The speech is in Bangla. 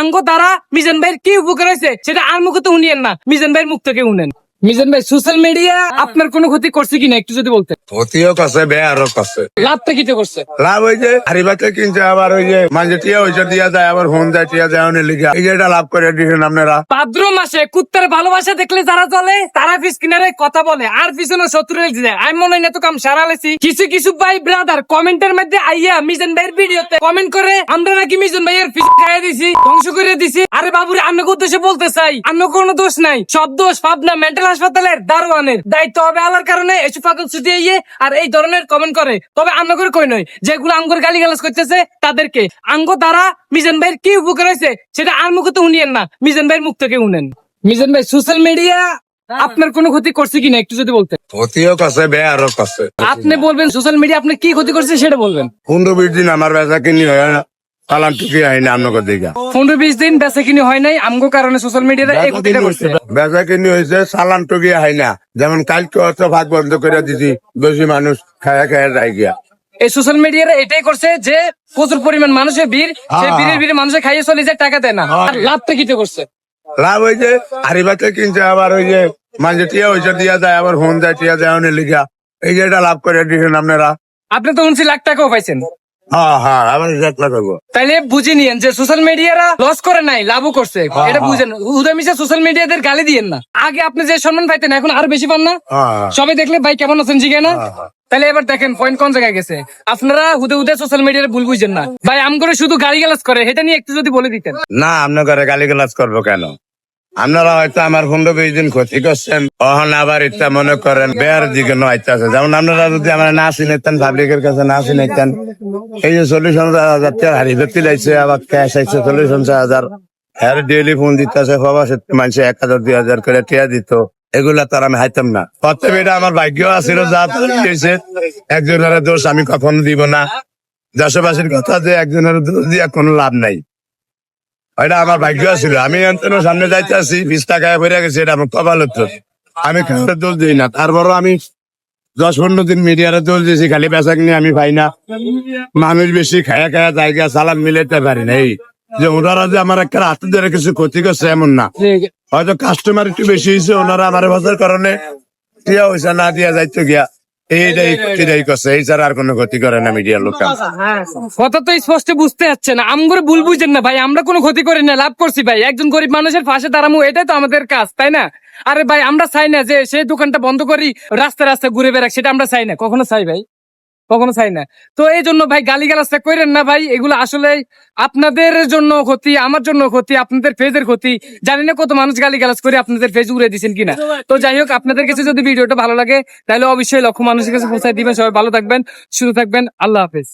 আঙ্গ দ্বারা মিজান ভাইয়ের কি উপকার হয়েছে, সেটা আর মুখে তো উনিয়েন না। মিজান ভাইয়ের মুখ থেকে উনেন মিজান ভাই সোশ্যাল মিডিয়া আপনার কোনো ক্ষতি করছে কিনা একটু যদি বলতেন? ক্ষতিও করছে বেয়ারও করছে। লাভটা কিতে করছে? লাভ ওই যে হারিবাতে কিনছে আবার ওই যে মাঝে টিয়া দিয়া যায় আবার ফোন যায় টিয়া যায় অনেক লিখা। এই যে এটা লাভ করে দিয়েছেন আপনারা। ভাদ্র মাসে কুত্তার ভালোবাসা দেখলে যারা চলে তারা পিস কিনারে কথা বলে। আর পিছনে শত্রু রেখে যায় আমি মনে হয় না তো কাম সারা লেছি। কিছু কিছু ভাই ব্রাদার কমেন্টের মধ্যে আইয়া মিজান ভাইয়ের ভিডিওতে কমেন্ট করে আমরা নাকি মিজান ভাইয়ের পিস খাইয়ে দিছি ধ্বংস করে দিছি। আরে বাবুরে আপনাকে উদ্দেশ্যে বলতে চাই অন্য কোনো দোষ নাই। সব দোষ পাবনা মেন্টাল হাসপাতালের দারোয়ানের দায়িত্ব হবে আলার কারণে এসব পাগল ছুটিয়ে ইয়ে আর এই ধরনের কমেন্ট করে। তবে আন্নগর কই নয় যেগুলো আঙ্গুর গালি গালাজ করতেছে তাদেরকে। আঙ্গ দ্বারা মিজান ভাইয়ের কি উপকার হয়েছে সেটা আর মুখে তো উনিয়েন না। মিজান ভাইয়ের মুখ থেকে উনেন মিজান ভাই সোশ্যাল মিডিয়া আপনার কোনো ক্ষতি করছে কিনা একটু যদি বলতেন? ক্ষতিও বেয়ারও করছে। আপনি বলবেন সোশ্যাল মিডিয়া আপনি কি ক্ষতি করছে সেটা বলবেন। পনেরো বিশ দিন আমার বেচা কিনি হয় না। চালান টুকি হয় আপনাকে দিকে পনেরো বিশ দিন বেচা কিনি হয় নাই আমগো কারণে সোশ্যাল মিডিয়াতে এই ক্ষতিটা করছে। বেচা কিনি হয়েছে চালান টুকি হয় না। যেমন কালকে হচ্ছে ভাগ বন্ধ করে দিছি বেশি মানুষ খায়া খায়া যায় গিয়া। এই সোশ্যাল মিডিয়ার এটাই করছে যে প্রচুর পরিমাণ মানুষের ভিড় সেই ভিড়ের ভিড়ে খাইয়ে চলে যায় টাকা দেয় না। আর লাভটা কিতে করছে? লাভ ওই যে হারিবাতে কিনছে আবার ওই যে মাঝে টিয়া হয়েছে দিয়া যায় আবার ফোন যায় টিয়া যায় অনেক লিখা। এই যে এটা লাভ করে দিয়েছেন আপনারা। আপনি তো উনশি লাখ টাকাও পাইছেন। হ্যাঁ হ্যাঁ করব তাইলে বুঝে নিয়েন যে সোশ্যাল মিডিয়ারা লস করে নাই লাভও করছে। এটা বুঝেন উদয় সোশ্যাল মিডিয়াদের গালি দিয়েন না। আগে আপনি যে সম্মান পাইতেন এখন আর বেশি পান না। সবাই দেখলে ভাই কেমন আছেন জিগে না? তাহলে এবার দেখেন পয়েন্ট কোন জায়গায় গেছে? আপনারা হুদে হুদে সোশ্যাল মিডিয়ার ভুল বুঝেন না। ভাই আম করে শুধু গালি গালাজ করে এটা নিয়ে একটু যদি বলে দিতেন। না আপনার ঘরে গালি গালাজ করব কেন? আপনারা হয়তো আমার পনেরো বিশ দিন ক্ষতি করছেন, অহন আবার ইচ্ছা মনে করেন, বেয়ার দিকে নয়তাছে যেমন আপনারা যদি আমার না চিনেতেন পাবলিকের কাছে না চিনেতেন, এই যে চল্লিশ পঞ্চাশ হাজার টাকা হারি ব্যক্তি লাইছে আবার ক্যাশ আইছে চল্লিশ পঞ্চাশ হাজার হ্যাঁ ডেইলি ফোন দিতেছে সাথে মানুষ এক হাজার, দুই হাজার করে টিয়া দিত, এগুলা তার আমি হাইতাম না। প্রত্যেক এটা আমার ভাগ্য আছিল, যা হয়েছে একজনের দোষ আমি কখনো দিব না। দেশবাসীর কথা যে একজনের দোষ দিয়ে কোনো লাভ নাই। এটা আমার ভাগ্য ছিল আমি এখান সামনে যাইতে আছি বিশ টাকায় বেড়ে গেছে, এটা আমার কপাল আমি কাউকে দোষ দিই না। তারপরও আমি দশ পনেরো দিন মিডিয়ারে দোষ দিয়েছি, খালি বেচা কিনে আমি পাই না। মানুষ বেশি খায়া খায়া জায়গা সালাম মিলাইতে পারি না। এই যে ওনারা যে আমার একটা হাতে ধরে কিছু ক্ষতি করছে এমন না। হয়তো কাস্টমার একটু বেশি হয়েছে, ওনারা আমার বাজার কারণে দিয়া হয়েছে না দিয়া যাইতো গিয়া। এইটাই ক্ষতিটাই করছে এই ছাড়া আর কোনো ক্ষতি করে না মিডিয়ার লোক কথা তো স্পষ্ট বুঝতে যাচ্ছে না। আম করে ভুল বুঝেন না ভাই আমরা কোনো ক্ষতি করি না লাভ করছি ভাই। একজন গরিব মানুষের পাশে এটাই তো আমাদের কাজ তাই না? আরে ভাই আমরা চাই না যে সেই দোকানটা বন্ধ করি রাস্তা রাস্তা ঘুরে বেড়াক সেটা আমরা চাই না কখনো চাই ভাই। কখনো চাই না। তো এই জন্য ভাই গালি করেন না ভাই, এগুলো আসলে আপনাদের জন্য ক্ষতি, আমার জন্য ক্ষতি, আপনাদের ফেজের ক্ষতি। জানি না কত মানুষ গালি গালাজ করে আপনাদের ফেজ উড়ে দিচ্ছেন কিনা। তো যাই হোক, আপনাদের কাছে যদি ভিডিওটা ভালো লাগে, তাহলে অবশ্যই লক্ষ্য মানুষের কাছে পৌঁছায় দিবেন। সবাই ভালো থাকবেন, সুস্থ থাকবেন, আল্লাহ হাফেজ।